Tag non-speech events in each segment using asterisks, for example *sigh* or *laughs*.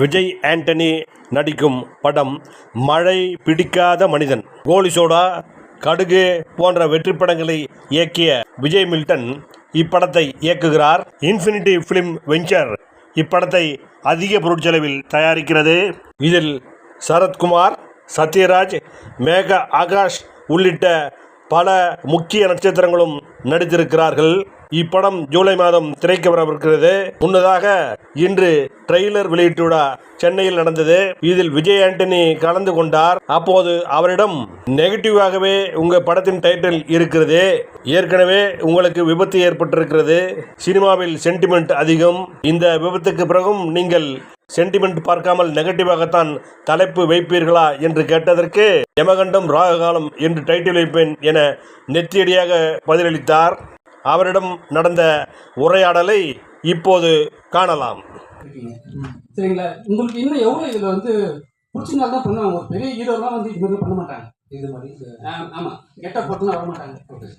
விஜய் ஆண்டனி நடிக்கும் படம் மழை பிடிக்காத மனிதன் கோலி சோடா கடுகு போன்ற வெற்றி படங்களை இயக்கிய விஜய் மில்டன் இப்படத்தை இயக்குகிறார் இன்ஃபினிட்டி ஃபிலிம் வெஞ்சர். இப்படத்தை அதிக பொருட்செலவில் தயாரிக்கிறது. இதில் சரத்குமார் சத்யராஜ் மேகா ஆகாஷ் உள்ளிட்ட பல முக்கிய நட்சத்திரங்களும் நடித்திருக்கிறார்கள். இப்படம் ஜூலை மாதம் திரைக்கு வரவிருக்கிறது. முன்னதாக இன்று ட்ரெய்லர் வெளியீட்டு விழா சென்னையில் நடந்தது. இதில் விஜய் ஆண்டனி கலந்து கொண்டார். அப்போது அவரிடம் நெகட்டிவாகவே உங்க படத்தின் டைட்டில் இருக்கிறது. ஏற்கனவே உங்களுக்கு விபத்து ஏற்பட்டிருக்கிறது. சினிமாவில் சென்டிமெண்ட் அதிகம். இந்த விபத்துக்கு பிறகும் நீங்கள் சென்டிமெண்ட் பார்க்காமல் நெகட்டிவாகத்தான் தலைப்பு வைப்பீர்களா என்று கேட்டதற்கு யமகண்டம் ராககாலம் என்று டைட்டில் வைப்பேன் என நெத்தியடியாக பதிலளித்தார். அவரிடம் நடந்த உரையாடலை இப்போது காணலாம். சரிங்களா? உங்களுக்கு இன்னும் எவ்வளோ இதில் வந்து பிடிச்சிருந்தாலும் தான் பண்ணுவாங்க? ஒரு பெரிய ஹீரோலாம் வந்து இது பண்ண மாட்டாங்க. இது மாதிரி ஆ- ஆமா. கெட்ட போட்டுலாம் வர மாட்டாங்க.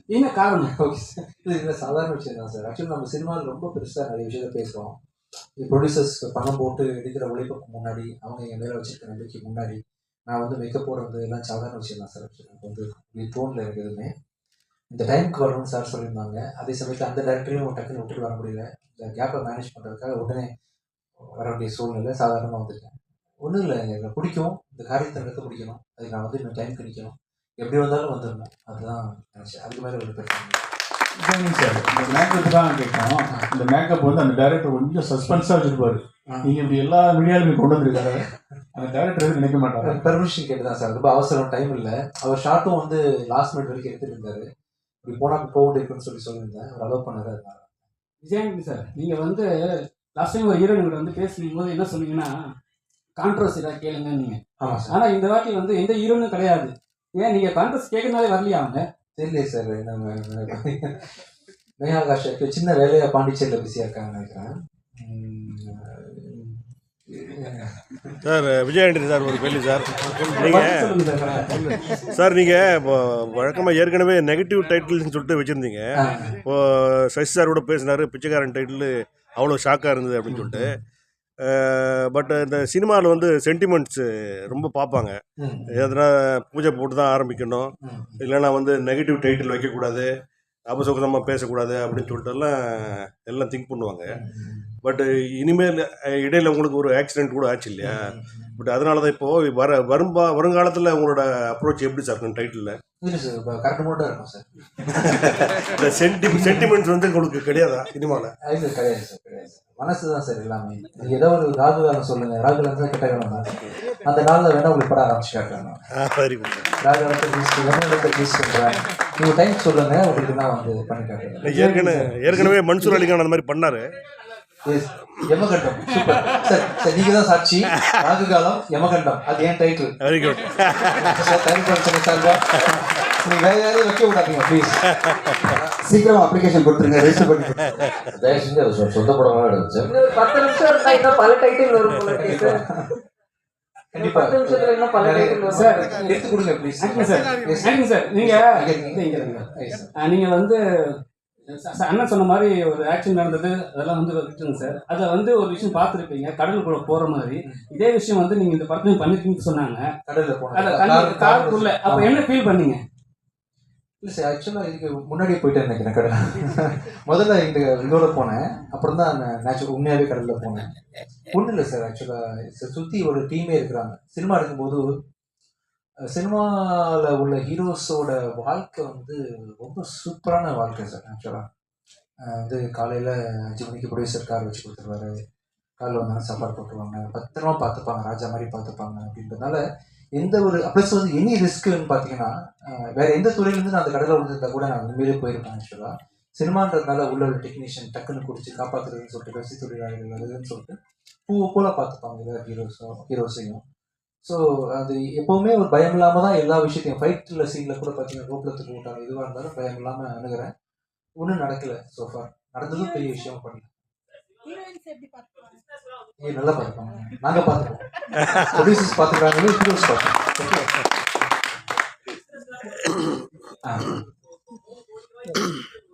என்ன காரணம்? ஓகே. சார் இது இல்லை சாதாரண விஷயம் தான் சார். ஆக்சுவலி நம்ம சினிமாவில் ரொம்ப பெருசாக நிறைய விஷயத்த பேசுகிறோம் இது ப்ரொடியூசர்ஸ் பணம் போட்டு எடுக்கிற உழைப்புக்கு முன்னாடி அவங்க என் மேலே வச்சிருக்க நம்பிக்கை முன்னாடி நான் வந்து மேக்கப் போடுறது எல்லாம் சாதாரண விஷயம் தான் சார். வந்து இப்படி தோணல எனக்கு எதுவுமே இந்த டைமுக்கு வரணும்னு சார் சொல்லியிருந்தாங்க. அதே சமயத்தில் அந்த டேரக்டரையும் டக்குன்னு விட்டுட்டு வர முடியல. இந்த கேப்பை மேனேஜ் பண்ணுறதுக்காக உடனே வர வேண்டிய சூழ்நிலை சாதாரணமாக வந்துட்டேன் ஒன்றும் இல்லை எனக்கு பிடிக்கும். இந்த காரியத்தை நடத்த பிடிக்கணும். அதுக்கு நான் வந்து இன்னும் டைம் கிடைக்கணும். எப்படி வந்தாலும் வந்துடணும். அதுதான் நினச்சேன். அதுக்கு மேலே ஒரு பிரச்சனை சார் இந்த மேக்கப் தான் கேட்கணும். இந்த மேக்கப் வந்து அந்த டைரக்டர் கொஞ்சம் சஸ்பென்ஸாக வச்சிருப்பாரு. ஆ. நீங்க இப்படி எல்லா மீடியாலுமே கொண்டு வந்திருக்காரு. அந்த டைரக்டர் நினைக்க மாட்டாரு? பெர்மிஷன் கேட்டு தான் சார் ரொம்ப அவசரம் டைம் இல்லை. அவர் ஷார்ட்டும் வந்து லாஸ்ட் மினிட் வரைக்கும் எடுத்துட்டு இருந்தாரு. இப்படி போனால் போக இருக்குன்னு சொல்லி சொல்லியிருந்தேன். அவர் அலோவ் பண்ணாரு அதனால சார் நீங்க வந்து லாஸ்ட் டைம் ஒரு ஹீரோயின் வந்து பேசுனீங்க போது என்ன சொன்னீங்கன்னா கான்ட்ரவர்சி தான் கேளுங்க நீங்க. ஆமாம் சார். ஆனா இந்த வாட்டி வந்து எந்த ஹீரோனும் கிடையாது. ஏன் நீங்க கான்ட்ரவர்சி கேட்கறதுனாலே வரலையா அவங்க? தெரியலையே சார் நம்ம மேகாகாஷ் இப்போ சின்ன வேலையா பாண்டிச்சேரியில் பிஸியாக இருக்காங்கன்னு நினைக்கிறேன். சார் விஜய் சார் ஒரு கேள்வி சார். நீங்கள் சார் நீங்கள் இப்போ வழக்கமாக ஏற்கனவே நெகட்டிவ் டைட்டில்னு சொல்லிட்டு வச்சுருந்தீங்க. இப்போ சசி சார் கூட பேசினார் பிச்சைக்காரன் டைட்டில் அவ்வளோ ஷாக்காக இருந்தது அப்படின்னு சொல்லிட்டு. பட் இந்த சினிமாவில் வந்து சென்டிமெண்ட்ஸு ரொம்ப பார்ப்பாங்க. எதனா பூஜை போட்டு தான் ஆரம்பிக்கணும். இல்லைன்னா வந்து நெகட்டிவ் டைட்டில் வைக்கக்கூடாது. அபசகுணமாக பேசக்கூடாது அப்படின்னு சொல்லிட்டு எல்லாம் எல்லாம் திங்க் பண்ணுவாங்க பட் இனிமேல் இடையில உங்களுக்கு ஒரு ஆக்சிடென்ட் கூட ஆச்சு இல்லையா. பட் அதனால தான் இப்போது வர வரும்பா வருங்காலத்தில் உங்களோட அப்ரோச் எப்படி சார் இருக்கும் டைட்டிலில் இல்லை சார் இப்போ கரெக்ட் மோட்டாக இருக்கும் சார் இந்த சென்டி சென்டிமெண்ட்ஸ் வந்து உங்களுக்கு கிடையாதா சினிமாவில் கிடையாது சார் கிடையாது மனசு தான் சார் எல்லாமே. நீங்க ஏதோ ஒரு ராகு காலம் சொல்லுங்க. ராகு காலம் தான் கெட்ட காலம் தான் அந்த நாளில் வேணா உங்களுக்கு படம் ஆரம்பிச்சு காட்டுறேன் வெரி குட் ராகு காலத்தை யூஸ் பண்ணுறேன் நீங்கள் டைம் சொல்லுங்க உங்களுக்கு நான் வந்து பண்ணி காட்டுறேன். ஏற்கனவே ஏற்கனவே மன்சூர் அலிகான் அந்த மாதிரி பண்ணாரு. யமகண்டம் சூப்பர் சார் சார் நீங்க தான் சாட்சி. ராகு காலம் யமகண்டம். அது ஏன் title very good sir time பண்ணி சார்பா நீங்க வேற யாரையும் வைக்க விடாதீங்க ப்ளீஸ் சீக்கிரம் அப்ளிகேஷன் கொடுத்துருங்க ரெஜிஸ்டர் பண்ணி தயவு செஞ்சு அதை சொந்த படமாக சார் ஒரு பத்து நிமிஷம் பல டைட்டில் வரும் சார். கண்டிப்பா. சார் எடுத்து கொடுங்க ப்ளீஸ் சார் சார் நீங்க இங்க இங்க இருங்க. ஆ, நீங்க வந்து அண்ணன் சொன்ன மாதிரி ஒரு ஆக்ஷன் நடந்தது அதெல்லாம் வந்து விட்டுருங்க சார். அதை வந்து ஒரு விஷயம் பார்த்துருப்பீங்க கடலுக்குள்ள போற மாதிரி. இதே விஷயம் வந்து நீங்க இந்த படத்தையும் பண்ணிருக்கீங்கன்னு சொன்னாங்க. கடல்ல தண்ணி காருக்குள்ள. அப்ப என்ன ஃபீல் பண்ணீங்க? இல்லை சார் ஆக்சுவலாக இதுக்கு முன்னாடியே போயிட்டேன் நினைக்கிறேன் கடல் *laughs* முதல்ல இந்த இதோட போனேன் அப்புறம் தான் நேச்சுரல் உண்மையாகவே கடலில் போனேன். ஒன்றும் இல்லை சார் ஆக்சுவலாக சுற்றி ஒரு டீமே இருக்கிறாங்க. சினிமா எடுக்கும்போது சினிமாவில் உள்ள ஹீரோஸோட வாழ்க்கை வந்து ரொம்ப சூப்பரான வாழ்க்கை சார் ஆக்சுவலாக வந்து காலையில் அஞ்சு மணிக்கு ப்ரொடியூசர் கார் வச்சு கொடுத்துருவாரு. காலையில் வந்தாலும் சாப்பாடு போட்டுருவாங்க. பத்திரமா பார்த்துப்பாங்க ராஜா மாதிரி பார்த்துப்பாங்க அப்படின்றதுனால எந்த ஒரு ப்ளஸ் வந்து எனி ரிஸ்க்குன்னு பார்த்தீங்கன்னா வேற எந்த துறையிலேருந்து நான் அந்த கடலில் விழுந்திருந்தா கூட நான் உண்மையிலே போயிருப்பேன் ஆக்சுவலாக சினிமான்றதுனால உள்ள ஒரு டெக்னீஷியன் டக்குன்னு குடிச்சு காப்பாற்றுறதுன்னு சொல்லிட்டு கசி தொழிலாளர்கள் அதுன்னு சொல்லிட்டு பூ போல பார்த்துப்பாங்க எல்லா ஹீரோஸோ ஹீரோஸையும் ஸோ அது எப்போவுமே ஒரு பயம் இல்லாமல் தான் எல்லா விஷயத்தையும் ஃபைட்டில் சீனில் கூட பார்த்தீங்கன்னா ரோப்பில் தூக்கி விட்டாங்க எதுவாக இருந்தாலும் பயம் இல்லாமல் அணுகிறேன். ஒன்றும் நடக்கல சோஃபார் நடந்ததும் பெரிய விஷயம் பண்ணல. ஏய் நல்லா பார்த்துப்பாங்க. நாங்கள் பார்த்துப்போம். ப்ரொடியூசர்ஸ் பார்த்துக்கிறாங்களே ஹீரோஸ் பார்த்துப்போம். *coughs*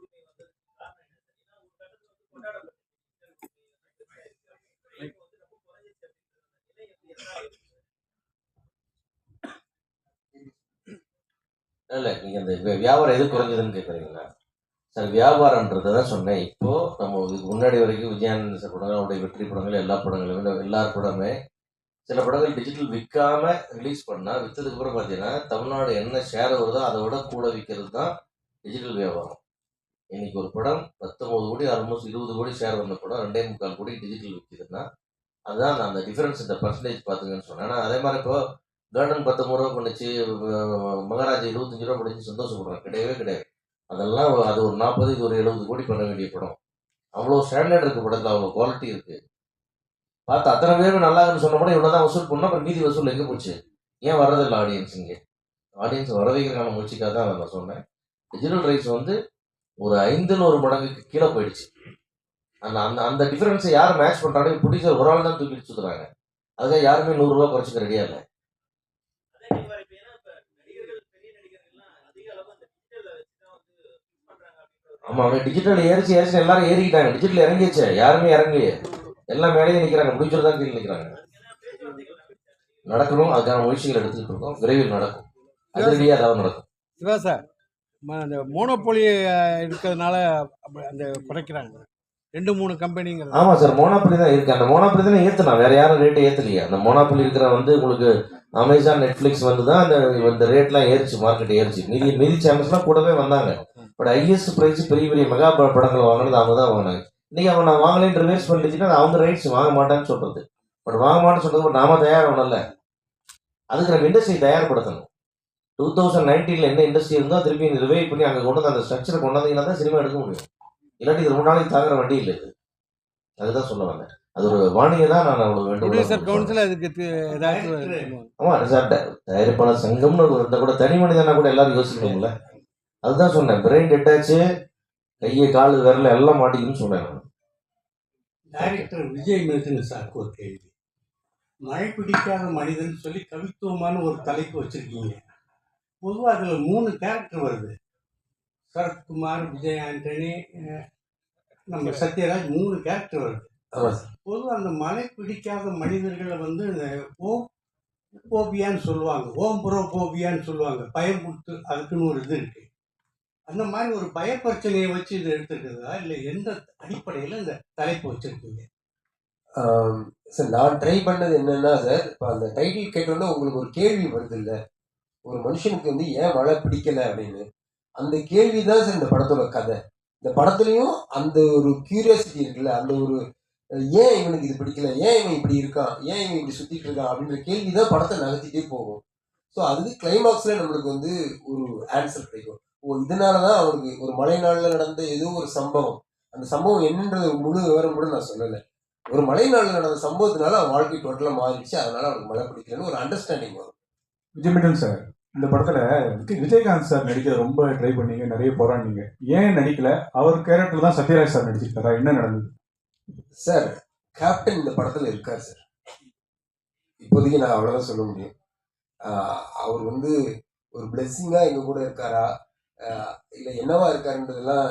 இல்லை நீங்கள் இந்த வியாபாரம் எது குறைஞ்சதுன்னு கேட்குறீங்களா சார் வியாபாரன்றதை தான் சொன்னேன். இப்போது நம்ம இதுக்கு முன்னாடி வரைக்கும் விஜயானந்த சார் படங்கள் அவருடைய வெற்றி படங்கள் எல்லா படங்களுமே எல்லா படமே சில படங்கள் டிஜிட்டல் விற்காம ரிலீஸ் பண்ணால் விற்றதுக்கு அப்புறம் பார்த்தீங்கன்னா தமிழ்நாடு என்ன ஷேர் வருதோ அதை விட கூட விற்கிறது தான் டிஜிட்டல் வியாபாரம். இன்னைக்கு ஒரு படம் பத்தொம்பது கோடி ஆல்மோஸ்ட் இருபது கோடி ஷேர் வந்த படம் ரெண்டே முக்கால் கோடி டிஜிட்டல் விற்கிதுன்னா அதுதான் நான் அந்த டிஃபரன்ஸ் இந்த பர்சன்டேஜ் பார்த்துங்கன்னு சொன்னேன். ஆனால் அதே மாதிரி இப்போ கார்டன் பத்தொம்பது ரூபா பண்ணுச்சு மகாராஜா இருபத்தஞ்சு ரூபா பண்ணிச்சு சந்தோஷப்படுறேன் கிடையவே கிடையாது. அதெல்லாம் அது ஒரு நாற்பது இது ஒரு எழுபது கோடி பண்ண வேண்டிய படம். அவ்வளோ ஸ்டாண்டர்ட் இருக்கு படத்தில் அவ்வளோ குவாலிட்டி இருக்கு. பார்த்து அத்தனை பேருமே நல்லா இருக்குன்னு சொன்ன படம் இவ்வளோ தான் வசூல் பண்ணோம் அப்புறம் மீதி வசூல் எங்கே போச்சு? ஏன் வரதில்லை ஆடியன்ஸ் இங்கே? ஆடியன்ஸ் வர வைக்கிறதுக்கான முயற்சிக்காக தான் நான் சொன்னேன். டிஜிட்டல் ரைட்ஸ் வந்து ஒரு ஐந்துன்னு ஒரு மடங்குக்கு கீழே போயிடுச்சு. அந்த அந்த அந்த டிஃப்ரென்ஸை யார் மேட்ச் பண்ணுறாங்க ப்ரொடியூசர் ஒரு ஆள் தான் தூக்கி சுற்றுறாங்க அதுக்காக யாருமே நூறுரூவா குறைச்சிக்க ரெடியாக இல்லை. ஆமா அவன் டிஜிட்டல் ஏறிச்சு ஏறிச்சு எல்லாரும் ஏறிக்கிட்டாங்க. டிஜிட்டல் இறங்கிச்சு யாருமே இறங்கலையே. எல்லாம் மேலேயே நிற்கிறாங்க முடிச்சது தான் கீழே நிற்கிறாங்க நடக்கணும். அதுக்கான முயற்சிகள் எடுத்துக்கிட்டு இருக்கோம். விரைவில் நடக்கும். அதிரடியாக ஏதாவது நடக்கும். சிவா சார் அந்த மோனோபோலி இருக்கிறதுனால அந்த குறைக்கிறாங்க. ரெண்டு மூணு கம்பெனிங்கிறது ஆமா சார் மோனாப்பலி தான் இருக்கு. அந்த மோனாப்பலி தானே ஏத்துனா. வேற யாரும் ரேட்டை ஏத்தலையே. அந்த மோனாப்பலி இருக்கிற வந்து உங்களுக்கு அமேசான் நெட்ஃபிளிக்ஸ் வந்து தான் அந்த இந்த ரேட்லாம் ஏறிச்சு மார்க்கெட் ஏறிச்சு. மீதி மீதி சேனல்ஸ்லாம் கூடவே வந்தாங்க. பட் ஹையஸ்ட் ப்ரைஸ் பெரிய பெரிய மெகா படங்கள் வாங்கினது அவங்க தான் வாங்கினாங்க. இன்னைக்கு அவன் நான் வாங்கலைன்னு ரிவர்ஸ் பண்ணிட்டுச்சுன்னா அது அவங்க ரைட்ஸ் வாங்க மாட்டான்னு சொல்றது. பட் வாங்க மாட்டேன்னு சொல்றது பட் நாம தயாராகணும்ல. அதுக்கு நம்ம இண்டஸ்ட்ரி தயார்படுத்தணும். டூ தௌசண்ட் நைன்டீன்ல என்ன இண்டஸ்ட்ரி இருந்தோ திருப்பி ரிவைவ் பண்ணி அங்கே கொண்டு வந்து அந்த ஸ்ட்ரக்சரை கொண்டு வந்தீங்கன்னா தான் சினிமா எடுக்க முடியும். இல்லாட்டி இது ரொம்ப நாளைக்கு தாங்குற வண்டி இல்லை இது. அதுதான் சொல்ல வந்தேன். அது ஒரு வாணியை தான் நான் ப்ரொடியூசர் வேண்டும் கவுன்சில் அதுக்கு தி- ஏதாச்சும் சொல்லுவாங்க. ஆமா சார் தயாரிப்பாளர் சங்கம்னு ஒரு இருந்தா கூட தனி மனிதனா கூட எல்லாரும் யோசிக்கணும்ல. அதுதான் சொன்னேன். பிரெயின் டெட் ஆச்சு. கையை கால் விரல எல்லாம் மாட்டிக்குன்னு சொன்னேன். டைரக்டர் விஜய் மில்டன் சாருக்கு ஒரு கேள்வி. மழை பிடிக்காத மனிதன் சொல்லி கவித்துவமான ஒரு தலைப்பு வச்சிருக்கீங்க. பொதுவாக அதில் மூணு கேரக்டர் வருது. சரத்குமார் விஜய் ஆண்டனி நம்ம சத்யராஜ் மூணு கேரக்டர் வருது. பொதுவாக அந்த மழை பிடிக்காத மனிதர்களை வந்து ஓ போபியான்னு சொல்லுவாங்க. ஓம் புரோ போபியான்னு சொல்லுவாங்க. பயம் கொடுத்து அதுக்குன்னு ஒரு இது இருக்கு. அந்த மாதிரி ஒரு பயப்பிரச்சனையை வச்சு இது எடுத்துருக்குதா இல்லை எந்த அடிப்படையில் இந்த தலைப்பு வச்சுருக்கீங்க? சார் நான் ட்ரை பண்ணது என்னன்னா சார் இப்போ அந்த டைட்டில் கேட்டோன்னா உங்களுக்கு ஒரு கேள்வி வருது இல்லை ஒரு மனுஷனுக்கு வந்து ஏன் மழை பிடிக்கல அப்படின்னு? அந்த கேள்வி தான் சார் இந்த படத்தோட கதை. இந்த படத்துலையும் அந்த ஒரு கியூரியாசிட்டி இருக்குல்ல அந்த ஒரு ஏன் இவனுக்கு இது பிடிக்கல? ஏன் இவன் இப்படி இருக்கான்? ஏன் இவன் இப்படி சுத்திட்டு இருக்கான்? அப்படின்ற கேள்வி தான் படத்தை நகர்த்திட்டே போகும். ஸோ அதுக்கு கிளைமாக்ஸில் நம்மளுக்கு வந்து ஒரு ஆன்சர் கிடைக்கும். ஓ இதனால தான் அவனுக்கு ஒரு மழை நாளில் நடந்த ஏதோ ஒரு சம்பவம். அந்த சம்பவம் என்னன்றது முழு விவரம் கூட நான் சொல்லலை. ஒரு மழை நாளில் நடந்த சம்பவத்தினால அவன் வாழ்க்கை டோட்டலாக மாறிடுச்சு. அதனால அவனுக்கு மழை பிடிக்கலன்னு ஒரு அண்டர்ஸ்டாண்டிங் வரும். விஜய் சார் இந்த படத்துல விஜய்- விஜயகாந்த் சார் நடிக்க ரொம்ப ட்ரை பண்ணீங்க நிறைய போராடினீங்க. ஏன் நடிக்கல? அவர் கேரக்டர் தான் சத்யராஜ் சார் நடிச்சிருக்காரா? என்ன நடந்தது? சார் கேப்டன் இந்த படத்தில் இருக்கார் சார் இப்போதைக்கு நான் அவ்வளோதான் சொல்ல முடியும். அவர் வந்து ஒரு பிளெஸ்ஸிங்காக எங்கள் கூட இருக்காரா? இல்லை என்னவா இருக்காருன்றதெல்லாம்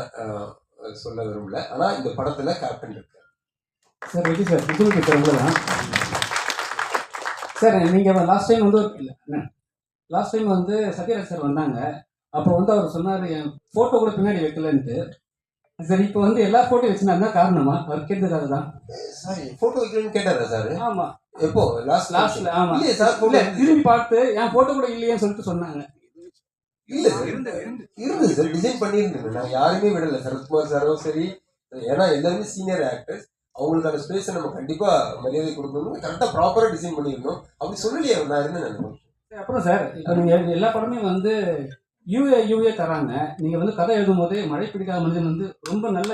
சொல்ல விரும்பல. ஆனால் இந்த படத்தில் கேப்டன் இருக்கார். Sir Vijay sir. Vijay sir sir நீங்கள் லாஸ்ட் டைம் வந்து இல்லை லாஸ்ட் டைம் வந்து சத்யராஜ் சார் வந்தாங்க. அப்போ வந்து அவர் சொன்னார் என் ஃபோட்டோ கூட பின்னாடி வைக்கலன்ட்டு. சரி இப்போ வந்து எல்லா ஃபோட்டோ வச்சுனா காரணமா? அவர் கேட்டதுக்காக தான் சார் ஃபோட்டோ வைக்கலன்னு கேட்டாரா சார்? ஆமாம் எப்போ? லாஸ்ட் லாஸ்ட்ல ஆமாம் சார் திரும்பி பார்த்து என் ஃபோட்டோ கூட இல்லையேன்னு சொல்லிட்டு சொன்னாங்க. இல்ல சார் இருந்தது டிசைன் பண்ணியிருந்தது. நான் யாருமே விடல சரத்குமார் சாரும் சரி. ஏன்னா எல்லாருமே சீனியர் ஆக்டர்ஸ் அவங்களுக்கான ஸ்பேஸை நம்ம கண்டிப்பா மரியாதை கொடுக்கணும் கரெக்டாக ப்ராப்பராக டிசைன் பண்ணியிருந்தோம். அப்படி சொல்லலையே நான் இருந்தேன் அப்புறம் சார் இப்போ நீங்கள் எல்லா படமே வந்து யூஏ யூஏ தராங்க. நீங்கள் வந்து கதை எழுதும்போது மழை பிடிக்காத மனிதன் வந்து ரொம்ப நல்ல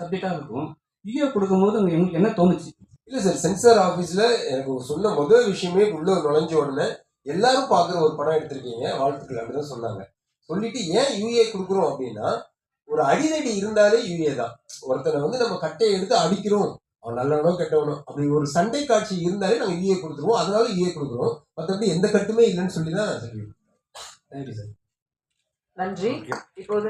சப்ஜெக்டாக இருக்கும். யூஏ கொடுக்கும்போது உங்களுக்கு என்ன தோணுச்சு? இல்லை சார் சென்சார் ஆஃபீஸில் எனக்கு சொன்ன முதல் விஷயமே உள்ள நுழைஞ்ச உடனே எல்லாரும் பார்க்குற ஒரு படம் எடுத்திருக்கீங்க. வாழ்த்துக்கள் அப்படின்னு சொன்னாங்க. சொல்லிட்டு ஏன் யூஏ கொடுக்குறோம் அப்படின்னா ஒரு அடிதடி இருந்தாலே யூஏ தான். ஒருத்தனை வந்து நம்ம கட்டையை எடுத்து அடிக்கிறோம். அவன் நல்லவனோ கெட்டவனோ அப்படி ஒரு சண்டை காட்சி இருந்தாலே நாங்கள் யூஏ கொடுத்துருவோம். அதனால யூஏ கொடுக்குறோம். மற்றபடி எந்த கட்டுமே இல்லைன்னு சொல்லி தான் சொல்லிடுவோம் தேங்க்யூ சார் நன்றி. இப்போது